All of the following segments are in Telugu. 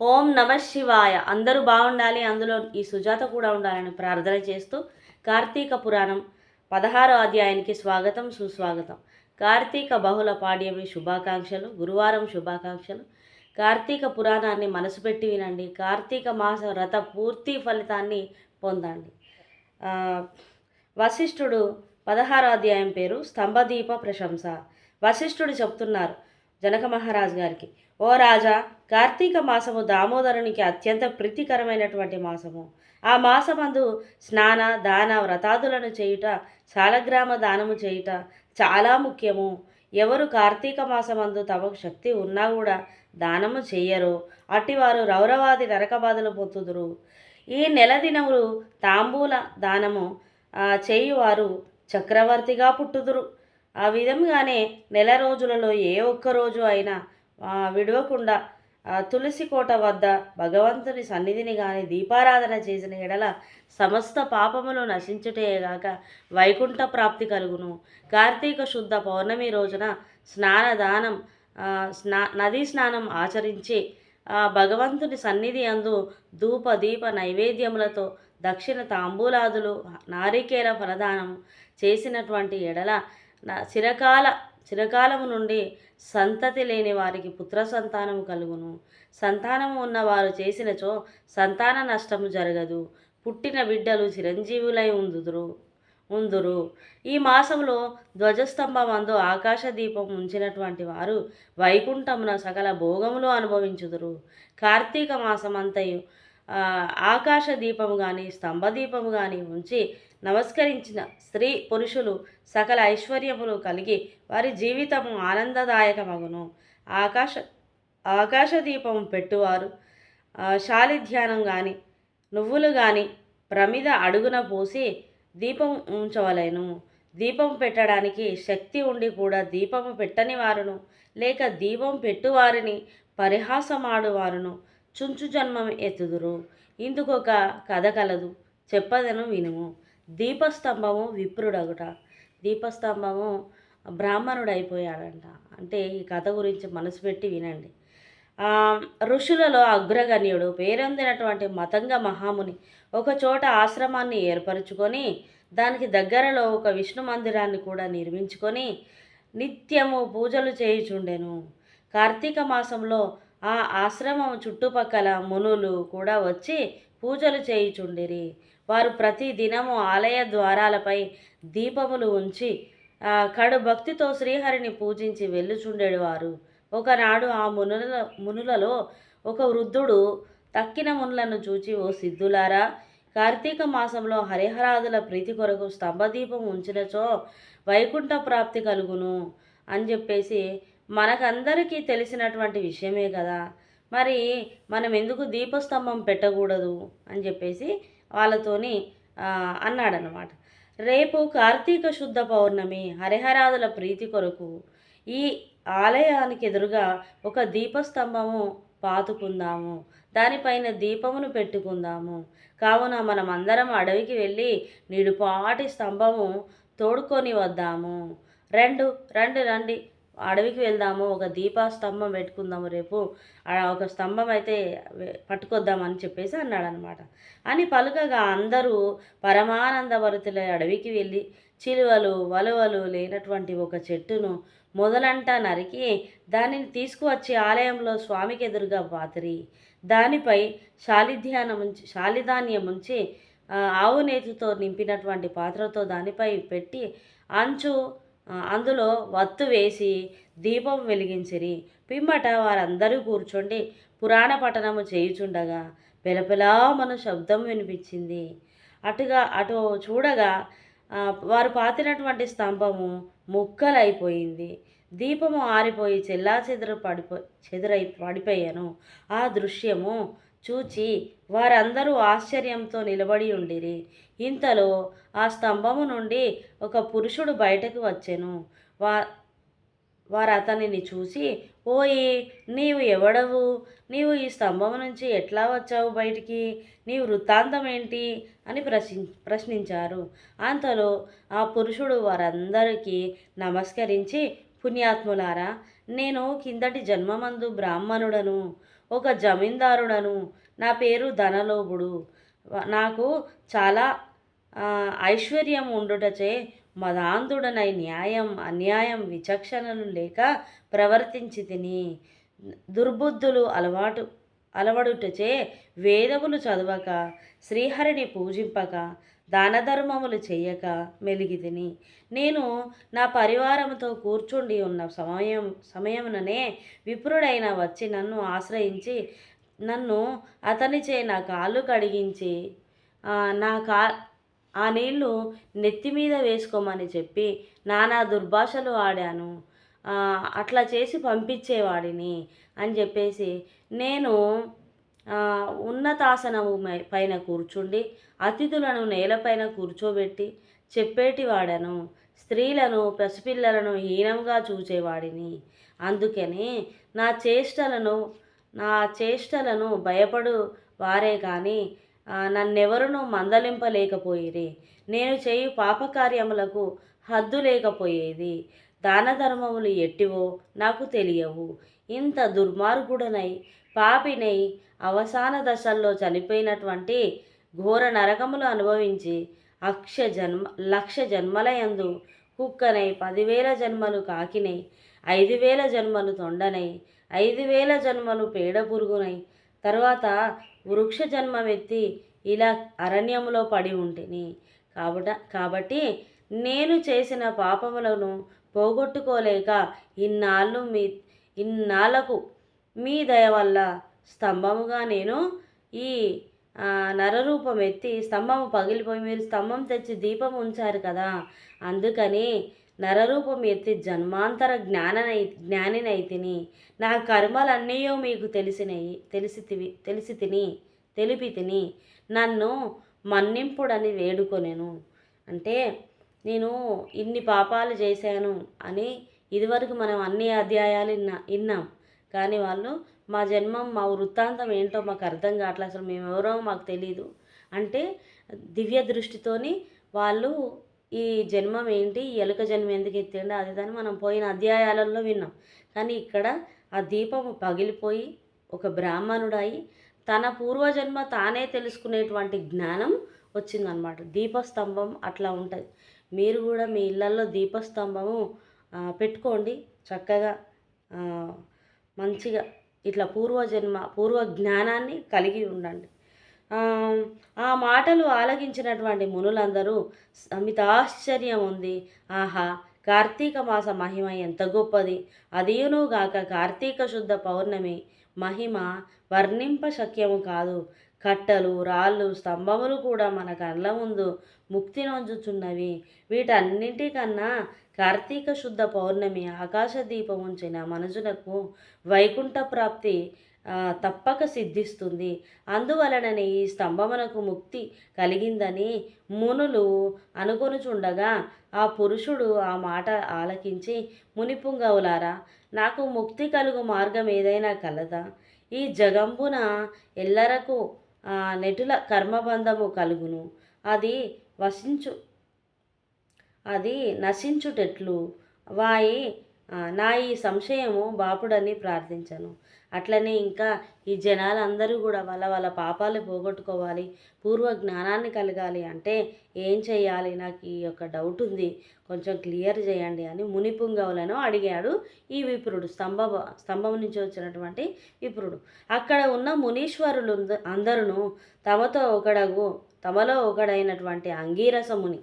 ఓం నమ శివాయ. అందరూ బాగుండాలి. అందులో ఈ సుజాత కూడా ఉండాలని ప్రార్థన చేస్తూ కార్తీక పురాణం పదహారో అధ్యాయానికి స్వాగతం సుస్వాగతం. కార్తీక బహుళ పాడ్యమి శుభాకాంక్షలు గురువారం శుభాకాంక్షలు. కార్తీక పురాణాన్ని మనసు పెట్టి వినండి. కార్తీక మాస వ్రత పూర్తి ఫలితాన్ని పొందండి. వశిష్ఠుడు పదహారో అధ్యాయం పేరు స్తంభదీప ప్రశంస. వశిష్ఠుడు చెప్తున్నారు జనక మహారాజు గారికి ఓ రాజా కార్తీక మాసము దామోదరునికి అత్యంత ప్రీతికరమైనటువంటి మాసము. ఆ మాసమందు స్నాన దాన వ్రతాదులను చేయుట శాలగ్రామ దానము చేయుట చాలా ముఖ్యము. ఎవరు కార్తీక మాసమందు తమకు శక్తి ఉన్నా కూడా దానము చెయ్యరు. అట్టివారు రౌరవాది నరకబాధలు పొందుదురు. ఈ నెల దినములు తాంబూల దానము చేయువారు చక్రవర్తిగా పుట్టుదురు. ఆ విధంగానే నెల రోజులలో ఏ ఒక్క రోజు అయినా విడవకుండా తులసి కోట వద్ద భగవంతుని సన్నిధిని గాని దీపారాధన చేసిన ఎడల సమస్త పాపములు నశించుటేగాక వైకుంఠ ప్రాప్తి కలుగును. కార్తీక శుద్ధ పౌర్ణమి రోజున స్నానదానం స్నా నదీ స్నానం ఆచరించి భగవంతుని సన్నిధి అందు ధూప దీప నైవేద్యములతో దక్షిణ తాంబూలాదులు నారికేల ఫలదానం చేసినటువంటి ఎడల శిరకాల చిరకాలము నుండి సంతతి లేని వారికి పుత్ర సంతానము కలుగును. సంతానము ఉన్నవారు చేసినచో సంతాన నష్టము జరగదు. పుట్టిన బిడ్డలు చిరంజీవులై ఉందుదురు ఉందురు. ఈ మాసంలో ధ్వజస్తంభమందు ఆకాశ దీపం ఉంచినటువంటి వారు వైకుంఠమున సకల భోగములు అనుభవించుదురు. కార్తీక మాసమంతయు ఆకాశ దీపము కానీ స్తంభదీపము కానీ ఉంచి నమస్కరించిన స్త్రీ పురుషులు సకల ఐశ్వర్యములు కలిగి వారి జీవితము ఆనందదాయకమగును. ఆకాశ ఆకాశ దీపం పెట్టువారు శాలిధ్యానం కానీ నువ్వులు కానీ ప్రమిద అడుగున పోసి దీపం ఉంచవలేను. దీపం పెట్టడానికి శక్తి ఉండి కూడా దీపము పెట్టని వారును లేక దీపం పెట్టువారిని పరిహాసమాడువారును చుంచు జన్మం ఎత్తుదురు. ఇందుకొక కథ కలదు. చెప్పదను వినుము. దీపస్తంభము విప్రుడగుట. దీపస్తంభము బ్రాహ్మణుడైపోయాడంట. అంటే ఈ కథ గురించి మనసు పెట్టి వినండి. ఋషులలో అగ్రగణ్యుడు పేరొందినటువంటి మతంగ మహాముని ఒక చోట ఆశ్రమాన్ని ఏర్పరచుకొని దానికి దగ్గరలో ఒక విష్ణు మందిరాన్ని కూడా నిర్మించుకొని నిత్యము పూజలు చేయుచుండెను. కార్తీక మాసంలో ఆ ఆశ్రమం చుట్టుపక్కల మునులు కూడా వచ్చి పూజలు చేయుచుండిరి. వారు ప్రతి దినము ఆలయ ద్వారాలపై దీపములు ఉంచి కడు భక్తితో శ్రీహరిని పూజించి వెళ్ళుచుండేవారు. ఒకనాడు ఆ మునుల మునులలో ఒక వృద్ధుడు తక్కిన మునులను చూచి ఓ సిద్ధులారా కార్తీక మాసంలో హరిహరాదుల ప్రీతి కొరకు స్తంభదీపం ఉంచినచో వైకుంఠ ప్రాప్తి కలుగును అని చెప్పేసి మనకందరికీ తెలిసినటువంటి విషయమే కదా. మరి మనం ఎందుకు దీపస్తంభం పెట్టకూడదు అని చెప్పేసి వాళ్ళతోని అన్నాడనమాట రేపు కార్తీక శుద్ధ పౌర్ణమి హరిహరాదుల ప్రీతి కొరకు ఈ ఆలయానికి ఎదురుగా ఒక దీపస్తంభము పాతుకుందాము. దానిపైన దీపమును పెట్టుకుందాము. కావున మనం అందరం అడవికి వెళ్ళి నిడుపాటి స్తంభము తోడుకొని వద్దాము. రెండు రండి రండి. అడవికి వెళ్దాము ఒక దీపస్తంభం పెట్టుకుందాము రేపు. ఒక స్తంభం అయితే పట్టుకొద్దాం పట్టుకొద్దామని చెప్పేసి అన్నాడనమాట అని పలుకగా అందరూ పరమానందభరితులై అడవికి వెళ్ళి చిలువలు వలువలు లేనటువంటి ఒక చెట్టును మొదలంట నరికి దానిని తీసుకువచ్చి ఆలయంలో స్వామికి ఎదురుగా పాతిరి. దానిపై శాలిధ్యానం ఉంచి శాలిధాన్యం ఉంచి ఆవు నేతితో నింపినటువంటి పాత్రతో దానిపై పెట్టి అంచు అందులో వత్తు వేసి దీపం వెలిగించిరి. పిమ్మట వారందరూ కూర్చుండి. పురాణ పఠనము చేయుచుండగా పెలపెలామను శబ్దం వినిపించింది. అటుగా అటు చూడగా వారు పాతినటువంటి స్తంభము ముక్కలైపోయింది. దీపము ఆరిపోయి చెల్లా చెదురు పడిపో చెదురై పడిపోయాను. ఆ దృశ్యము చూచి వారందరూ ఆశ్చర్యంతో నిలబడి ఉండిరి. ఇంతలో ఆ స్తంభము నుండి ఒక పురుషుడు బయటకు వచ్చెను. వా వారు అతనిని చూసి ఓయి నీవు ఎవడవు? నీవు ఈ స్తంభం నుంచి ఎట్లా వచ్చావు బయటికి? నీ వృత్తాంతం ఏంటి అని ప్రశ్ని ప్రశ్నించారు. అంతలో ఆ పురుషుడు వారందరికీ నమస్కరించి పుణ్యాత్ములారా నేను కిందటి జన్మమందు బ్రాహ్మణుడను. ఒక జమీందారుడను. నా పేరు ధనలోభుడు నాకు చాలా ఐశ్వర్యం ఉండుటచే మదాంధుడనై న్యాయం అన్యాయం విచక్షణలు లేక ప్రవర్తించి తిని దుర్బుద్ధులు అలవాటు అలవడుటచే వేదములు చదవక శ్రీహరిని పూజింపక దానధర్మములు చేయక మెలిగిదిని నేను నా పరివారంతో కూర్చుండి ఉన్న సమయం సమయముననే విప్రుడైన వచ్చి నన్ను ఆశ్రయించి నన్ను అతనిచే నా కాళ్ళు కడిగించి నా కా ఆ నీళ్ళు నెత్తి మీద వేసుకోమని చెప్పి నానా దుర్భాషలు ఆడాను. అట్లా చేసి పంపించేవాడిని అని చెప్పేసి నేను ఉన్నతాసనము పైన కూర్చుండి అతిథులను నేలపైన కూర్చోబెట్టి చెప్పేటివాడను స్త్రీలను పసిపిల్లలను హీనంగా చూచేవాడిని. అందుకని నా చేష్టలను నా చేష్టలను భయపడు వారే కానీ నన్నెవరునూ నన్నెవరును మందలింపలేకపోయిరి. నేను చేయు పాపకార్యములకు హద్దు లేకపోయేది. దాన ధర్మములు ఎట్టివో నాకు తెలియవు. ఇంత దుర్మార్గుడనై పాపినై అవసాన దశల్లో చనిపోయినటువంటి ఘోర నరకములు అనుభవించి అక్ష జన్మ లక్ష జన్మలయందు కుక్కనై పదివేల జన్మలు కాకినై ఐదు వేల జన్మలు తొండనై ఐదు వేల జన్మలు పేడ పురుగునై తర్వాత వృక్ష జన్మమెత్తి ఇలా అరణ్యములో పడి ఉంటిని. కాబట కాబట్టి నేను చేసిన పాపములను పోగొట్టుకోలేక ఇన్నాళ్ళు మీ ఇన్నాళ్ళకు మీ దయ వల్ల స్తంభముగా నేను ఈ నరరూపం ఎత్తి స్తంభము పగిలిపోయి మీరు స్తంభం తెచ్చి దీపం ఉంచారు కదా. అందుకని నరరూపం ఎత్తి జన్మాంతర జ్ఞాననై జ్ఞానినైతిని నా కర్మలన్నీయో మీకు తెలిసినవి తెలిసి తెలిసి తిని తెలిపి తిని నన్ను మన్నింపుడని వేడుకొనెను. అంటే నేను ఇన్ని పాపాలు చేశాను అని ఇదివరకు మనం అన్ని అధ్యాయాలు విన్నా విన్నాం కానీ వాళ్ళు మా జన్మం మా వృత్తాంతం ఏంటో మాకు అర్థం కావట్లేదు. అసలు మేము ఎవరో మాకు తెలియదు అంటే దివ్య దృష్టితోని వాళ్ళు ఈ జన్మం ఏంటి ఎలుక జన్మ ఎందుకు ఎత్తిండి అది దాన్ని మనం పోయిన అధ్యాయాలలో విన్నాం. కానీ ఇక్కడ ఆ దీపం పగిలిపోయి ఒక బ్రాహ్మణుడై తన పూర్వజన్మ తానే తెలుసుకునేటువంటి జ్ఞానం వచ్చిందనమాట. దీపస్తంభం అట్లా ఉంటుంది. మీరు కూడా మీ ఇళ్ళల్లో దీపస్తంభము పెట్టుకోండి. చక్కగా మంచిగా ఇట్లా పూర్వజన్మ పూర్వ జ్ఞానాన్ని కలిగి ఉండండి. ఆ, మాటలు ఆలకించినటువంటి మునులందరూ సమిత ఆశ్చర్యం ఉంది. ఆహా కార్తీక మాస మహిమ ఎంత గొప్పది. అదియును గాక కార్తీక శుద్ధ పౌర్ణమి. మహిమ వర్ణింప శక్యము కాదు. కట్టలు రాళ్ళు స్తంభములు కూడా మన కళ్ళ ముందు ముక్తి నొంజుచున్నవి వీటన్నింటికన్నా కార్తీక శుద్ధ పౌర్ణమి ఆకాశ దీపం ఉంచిన మనుషులకు వైకుంఠ ప్రాప్తి తప్పక సిద్ధిస్తుంది. అందువలననే ఈ స్తంభమునకు ముక్తి కలిగిందని మునులు అనుకొనుచుండగా ఆ పురుషుడు ఆ మాట ఆలకించి మునిపుంగవులారా నాకు ముక్తి కలుగు మార్గం ఏదైనా కలదా? ఈ జగంబున ఎల్లరకు నటుల నెటుల కర్మబంధము కలుగును. అది వసించు అది నశించుటెట్లు. వాయి నా ఈ సంశయము బాపుడని ప్రార్థించను. అట్లనే ఇంకా ఈ జనాలందరూ కూడా వాళ్ళ వాళ్ళ పాపాలు పోగొట్టుకోవాలి పూర్వ జ్ఞానాన్ని కలగాలి అంటే ఏం చేయాలి? నాకు ఈ యొక్క డౌట్ ఉంది. కొంచెం క్లియర్ చేయండి అని మునిపుంగవులను అడిగాడు ఈ విప్రుడు. స్తంభ స్తంభం నుంచి వచ్చినటువంటి విప్రుడు. అక్కడ ఉన్న మునీశ్వరులు అందరూ తమతో ఒకడగు తమలో ఒకడైనటువంటి అంగీరస ముని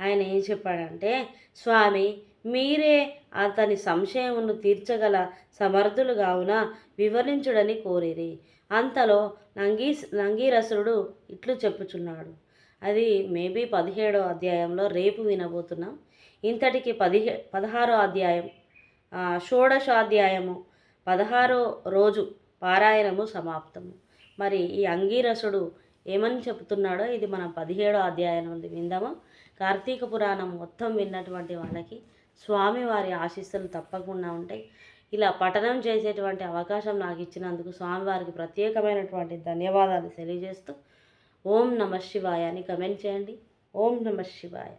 ఆయన ఏం చెప్పాడంటే స్వామి మీరే అతని సంశయమును తీర్చగల సమర్థులు కావున వివరించుడని కోరిరి. అంతలో నంగీ నంగీరసుడు ఇట్లు చెప్పుచున్నాడు. అది మేబీ పదిహేడో అధ్యాయంలో రేపు వినబోతున్నాం. ఇంతటికి పదిహే పదహారో అధ్యాయం షోడశాధ్యాయము పదహారో రోజు పారాయణము సమాప్తము. మరి ఈ అంగీరసుడు ఏమని చెప్తున్నాడో ఇది మనం పదిహేడో అధ్యాయం ఉంది విందాము? కార్తీక పురాణం మొత్తం విన్నటువంటి వాళ్ళకి స్వామివారి ఆశీస్సులు తప్పకుండా ఉంటాయి. ఇలా పఠనం చేసేటువంటి అవకాశం నాకు ఇచ్చినందుకు స్వామివారికి ప్రత్యేకమైనటువంటి ధన్యవాదాలు తెలియజేస్తూ ఓం నమ శివాయ అని కమెంట్ చేయండి. ఓం నమ శివాయ.